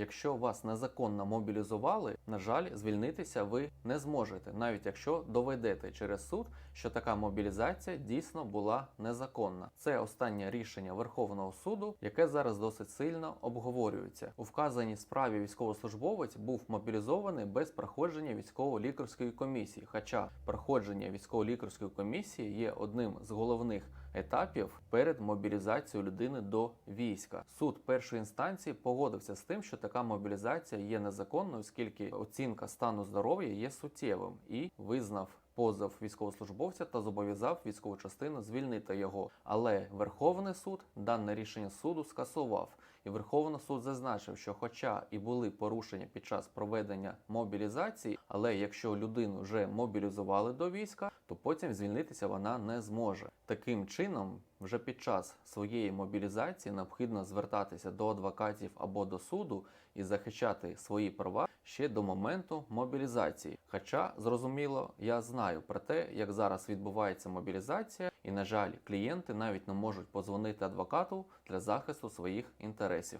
Якщо вас незаконно мобілізували, на жаль, звільнитися ви не зможете, навіть якщо доведете через суд, що така мобілізація дійсно була незаконна. Це останнє рішення Верховного суду, яке зараз досить сильно обговорюється. У вказаній справі військовослужбовець був мобілізований без проходження військово-лікарської комісії. Хоча проходження військово-лікарської комісії є одним з головних етапів перед мобілізацією людини до війська. Суд першої інстанції погодився з тим, що така мобілізація є незаконною, оскільки оцінка стану здоров'я є суттєвим і визнав. Позов військовослужбовця та зобов'язав військову частину звільнити його. Але Верховний суд дане рішення суду скасував. І Верховний суд зазначив, що, хоча і були порушення під час проведення мобілізації, але якщо людину вже мобілізували до війська, то потім звільнитися вона не зможе. Таким чином, вже під час своєї мобілізації необхідно звертатися до адвокатів або до суду і захищати свої права ще до моменту мобілізації. Хоча, зрозуміло, я знаю про те, як зараз відбувається мобілізація, і, на жаль, клієнти навіть не можуть позвонити адвокату для захисту своїх інтересів.